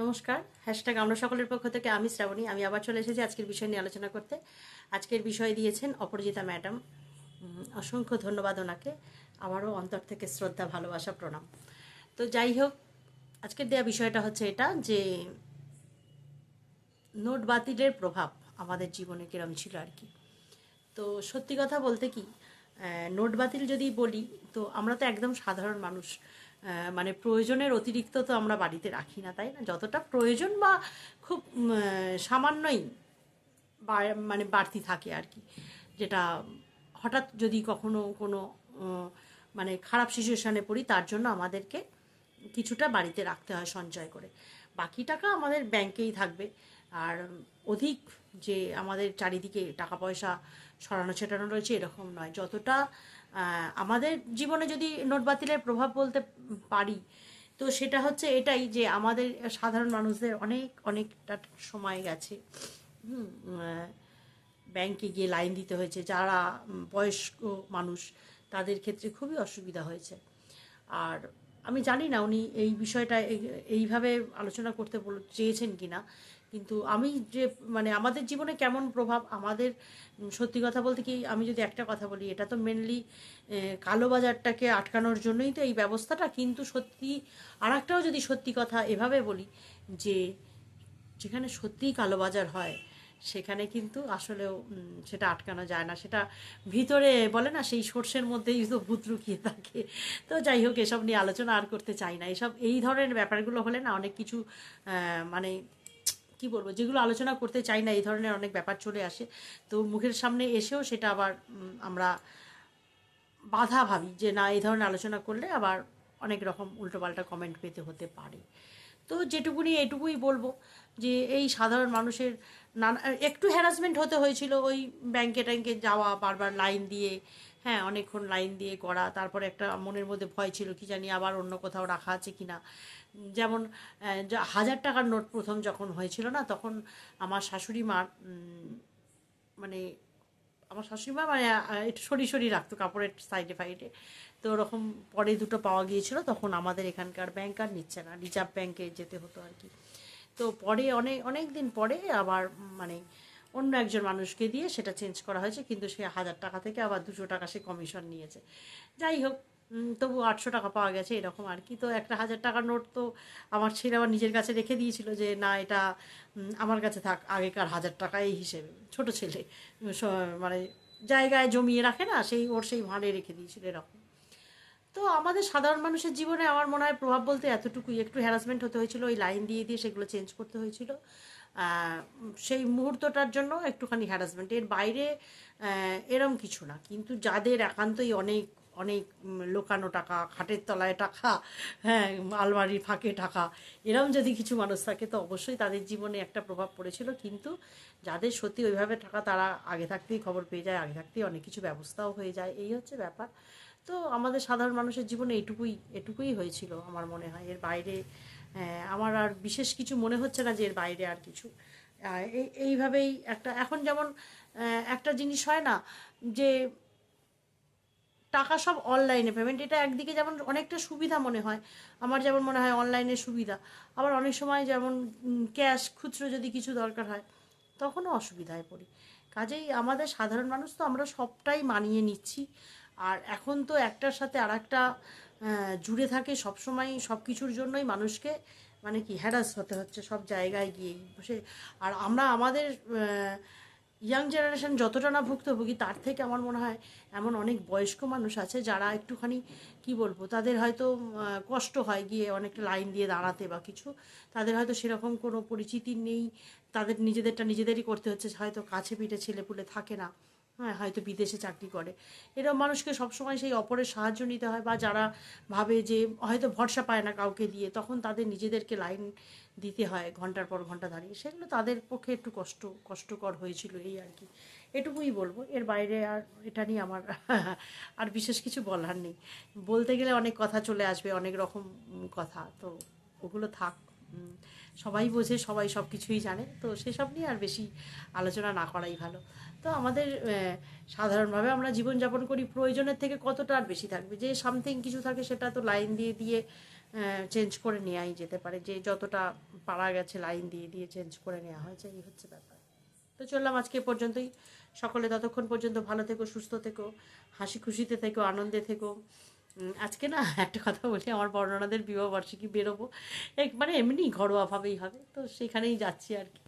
নমস্কার হ্যাশট্যাগ আমরা সকলের পক্ষ থেকে আমি শ্রাবণী, আমি আবার চলে এসেছি আজকের বিষয় নিয়ে আলোচনা করতে। আজকের বিষয় দিয়েছেন অপরাজিতা ম্যাডাম। অসংখ্য ধন্যবাদ ওনাকে। আমারও অন্তর থেকে শ্রদ্ধা, ভালোবাসা, প্রণাম। তো যাই হোক, আজকের দেয়া বিষয়টা হচ্ছে এটা যে নোট বাতিলের প্রভাব আমাদের জীবনে কিরম ছিল আর কি। তো সত্যি কথা বলতে কি নোট বাতিল যদি বলি, তো আমরা তো একদম সাধারণ মানুষ। মানে প্রয়োজনের অতিরিক্ত তো আমরা বাড়িতে রাখি না, তাই না? যতটা প্রয়োজন বা খুব সামান্যই মানে বাড়তি থাকে আর কি। যেটা হঠাৎ যদি কখনো কোনো মানে খারাপ সিচুয়েশানে পড়ি, তার জন্য আমাদেরকে কিছুটা বাড়িতে রাখতে হয় সঞ্চয় করে। বাকি টাকা আমাদের ব্যাংকেই থাকবে। আর অধিক যে আমাদের চারিদিকে টাকা পয়সা সরানো ছেটানো রয়েছে, এরকম নয়। যতটা আমাদের জীবনে যদি নোট বাতিলের প্রভাব বলতে পারি, তো সেটা হচ্ছে এটাই যে আমাদের সাধারণ মানুষদের অনেক, অনেকটা সময় গেছে। ব্যাংকে গিয়ে লাইন দিতে হয়েছে। যারা বয়স্ক মানুষ, তাদের ক্ষেত্রে খুবই অসুবিধা হয়েছে। আর আমি জানি না উনি এই বিষয়টা এই- এইভাবে আলোচনা করতে চেয়েছেন কিনা। কিন্তু আমি যে মানে আমাদের জীবনে কেমন প্রভাব, আমাদের সত্যি কথা বলতে কি, আমি যদি একটা কথা বলি, এটা তো মেনলি কালোবাজারটাকে আটকানোর জন্যই তো এই ব্যবস্থাটা, কিন্তু সত্যি আর একটাও যদি সত্যি কথা এভাবে বলি, যে যেখানে সত্যিই কালোবাজার হয়, সেখানে কিন্তু আসলেও সেটা আটকানো যায় না। সেটা ভিতরে বলে না, সেই সর্ষের মধ্যেই তো ভূত লুকিয়ে থাকে। তো যাই হোক, এসব নিয়ে আলোচনা আর করতে চাই না। এসব, এই ধরনের ব্যাপারগুলো হলে না অনেক কিছু মানে কি বলব, যেগুলো আলোচনা করতে চাই না, এই ধরনের অনেক ব্যাপার চলে আসে। তো মুখের সামনে এসেও সেটা আবার আমরা বাধা ভাবি যে না, এই ধরনের আলোচনা করলে আবার অনেক রকম উল্টোপাল্টা কমেন্ট পেতে হতে পারে। তো যেটুকুনি এটুকুই বলব যে, এই সাধারণ মানুষের নানা, একটু হ্যারাসমেন্ট হতে হয়েছিল ওই ব্যাংকে ট্যাঙ্কে যাওয়া, বারবার লাইন দিয়ে হ্যাঁ অনেকক্ষণ লাইন দিয়ে করা তারপরে একটা মনের মধ্যে ভয় ছিল কি জানি আবার অন্য কোথাও রাখা আছে কি না যেমন হাজার টাকার নোট প্রথম যখন হয়েছিল না, তখন আমার শাশুড়ি মার মানে আমার শাশুড়ি মা মানে একটু সরি সরি রাখতো কাপড়ের সাইডে ফাইডে তো ওরকম পরে দুটো পাওয়া গিয়েছিল, তখন আমাদের এখানকার ব্যাংক আর নিচ্ছে না রিজার্ভ ব্যাংকে যেতে হতো আর কি। তো পরে অনেক অনেক দিন পরে আবার মানে অন্য একজন মানুষকে দিয়ে সেটা চেঞ্জ করা হয়েছে, কিন্তু সে হাজার টাকা থেকে আবার দুশো টাকা সে কমিশন নিয়েছে। যাই হোক তবু আটশো টাকা পাওয়া গেছে এরকম আর কি। তো একটা হাজার টাকার নোট তো আমার ছেলে আবার নিজের কাছে রেখে দিয়েছিল যে, না, এটা আমার কাছে থাক, আগেকার হাজার টাকা এই হিসেবে। ছোট ছেলে মানে জায়গায় জমিয়ে রাখে না, সেই, ওর সেই ভাঁড়ে রেখে দিয়েছিল এরকম। তো আমাদের সাধারণ মানুষের জীবনে আমার মনে হয় প্রভাব বলতে এতটুকুই। একটু হ্যারাসমেন্ট হতে হয়েছিল, ওই লাইন দিয়ে দিয়ে সেগুলো চেঞ্জ করতে হয়েছিল। সেই মুহূর্তটার জন্য একটুখানি হ্যারাসমেন্ট এর বাইরে এরম কিছু না। কিন্তু যাদের একান্তই অনেক অনেক লোকানো টাকা, খাটের তলায় টাকা হ্যাঁ আলমারির ফাঁকে টাকা, এরম যদি কিছু মানুষ থাকে, তো অবশ্যই তাদের জীবনে একটা প্রভাব পড়েছিল। কিন্তু যাদের সত্যি ওইভাবে টাকা তারা আগে থাকতেই খবর পেয়ে যায়, আগে থাকতেই অনেক কিছু ব্যবস্থাও হয়ে যায়। এই হচ্ছে ব্যাপার। তো আমাদের সাধারণ মানুষের জীবনে এটুকুই এটুকুই হয়েছিল আমার মনে হয়। এর বাইরে আহ, আমার আর বিশেষ কিছু মনে হচ্ছে না যে এর বাইরে আর কিছু। এইভাবেই একটা এখন যেমন একটা জিনিস হয় না যে টাকা সব অনলাইনে পেমেন্ট এটা একদিকে যেমন অনেকটা সুবিধা মনে হয় আমার যেমন মনে হয় অনলাইনে সুবিধা। আবার অনেক সময় যেমন ক্যাশ খুচরো যদি কিছু দরকার হয় তখনও অসুবিধায় পড়ি। কাজেই আমাদের সাধারণ মানুষ তো আমরা সবটাই মানিয়ে নিচ্ছি আর এখন তো একটার সাথে আর একটা জুড়ে থাকে সবসময় সব কিছুর জন্যই মানুষকে মানে কি হ্যারাস হতে হচ্ছে সব জায়গায় গিয়েই বসে। আর আমরা আমাদের ইয়াং জেনারেশন যতটা না ভুক্তভোগী, তার থেকে আমার মনে হয় এমন অনেক বয়স্ক মানুষ আছে যারা একটুখানি কি বলব, তাদের হয়তো কষ্ট হয় গিয়ে অনেকটা লাইন দিয়ে দাঁড়াতে বা কিছু। তাদের হয়তো সেরকম কোনো পরিচিতি নেই, তাদের নিজেদেরটা নিজেদেরই করতে হচ্ছে, হয়তো কাছে পিঠে ছেলেপুলে থাকে না। হ্যাঁ হয়তো বিদেশে চাকরি করে। এরকম মানুষকে সবসময় সেই অপরের সাহায্য নিতে হয় বা যারা ভাবে যে হয়তো ভরসা পায় না কাউকে দিয়ে, তখন তাদের নিজেদেরকে লাইন দিতে হয় ঘণ্টার পর ঘণ্টা দাঁড়িয়ে। সেগুলো তাদের পক্ষে একটু কষ্ট, কষ্টকর হয়েছিল এই আর কি। এটুকুই বলব। এর বাইরে আর এটা নিয়ে আমার আর বিশেষ কিছু বলার নেই। বলতে গেলে অনেক কথা চলে আসবে, অনেক রকম কথা। তো ওগুলো থাক। সবাই বোঝে, সবাই সব কিছুই জানে। তো সেসব নিয়ে আর বেশি আলোচনা না করাই ভালো। তো আমাদের সাধারণভাবে আমরা জীবনযাপন করি প্রয়োজনের থেকে কতটা আর বেশি থাকবে? যে সামথিং কিছু থাকে সেটা তো লাইন দিয়ে দিয়ে চেঞ্জ করে নেওয়াই যেতে পারে। যে যতটা পারা গেছে লাইন দিয়ে দিয়ে চেঞ্জ করে নেওয়া হয়েছে, এই হচ্ছে ব্যাপার। তো চললাম আজকে পর্যন্তই। সকলে ততক্ষণ পর্যন্ত ভালো থেকো, সুস্থ থেকো, হাসি খুশিতে থেকো, আনন্দে থেকো। আজকে না একটা কথা বলি, আমার বর্ণনাদের বিবাহবার্ষিকী বেরোবো। মানে এমনি ঘরোয়াভাবেই হবে, তো সেখানেই যাচ্ছি আর কি।